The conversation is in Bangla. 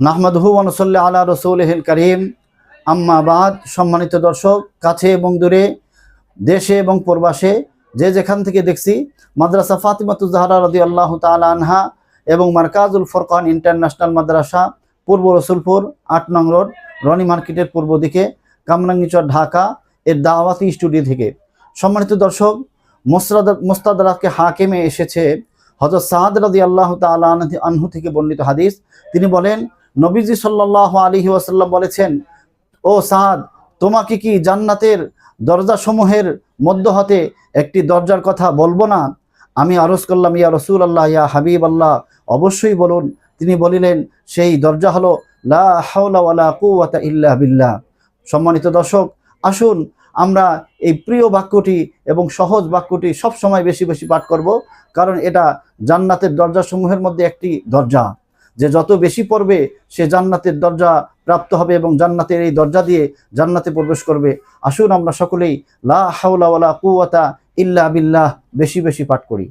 নাহমাদহু ওয়ানসল্লা আলা রসৌলহিল করিম। আম্মাবাদ সম্মানিত দর্শক, কাছে এবং দূরে, দেশে এবং প্রবাসে, যে যেখান থেকে দেখছি, মাদ্রাসা ফাতিমাতুজাহারা রদি আল্লাহ তালা আনহা এবং মার্কাজুল ফরকান ইন্টারন্যাশনাল মাদ্রাসা, পূর্ব রসুলপুর, আট নং রোড, রনি মার্কেটের পূর্ব দিকে, কামরাঙ্গিচর, ঢাকা, এর দাওয়াতি স্টুডিও থেকে। সম্মানিত দর্শক মোস্তাদ মোস্তাদারাকে হাকিমে এসেছে হজরত সাহাদ রাদি আল্লাহ তালা আনহু থেকে বর্ণিত হাদিস। তিনি বলেন নবীজি সাল্লাহ আলহি ওয়াসাল্লাম বলেছেন, ও সাদ, তোমাকে কি জান্নাতের দরজাসমূহের মধ্য হতে একটি দরজার কথা বলব না? আমি আরজ করলাম, ইয়া রসুল আল্লাহ ইয়া হাবিব আল্লাহ অবশ্যই বলুন। তিনি বলিলেন, সেই দরজা হলো, লা হাওলা ওয়ালা কুওয়াতা ইল্লা বিল্লাহ। সম্মানিত দর্শক, আসুন আমরা এই প্রিয় বাক্যটি এবং সহজ বাক্যটি সব সময় বেশি বেশি পাঠ করব, কারণ এটা জান্নাতের দরজাসমূহের মধ্যে একটি দরজা। যে যত বেশি পড়বে, সে জান্নাতের দরজা প্রাপ্ত হবে এবং জান্নাতের এই দরজা দিয়ে জান্নাতে প্রবেশ করবে। আসুন আমরা সকলেই লা হাওলা ওয়ালা কুওয়াতা ইল্লা বিল্লাহ বেশি বেশি পাঠ করি।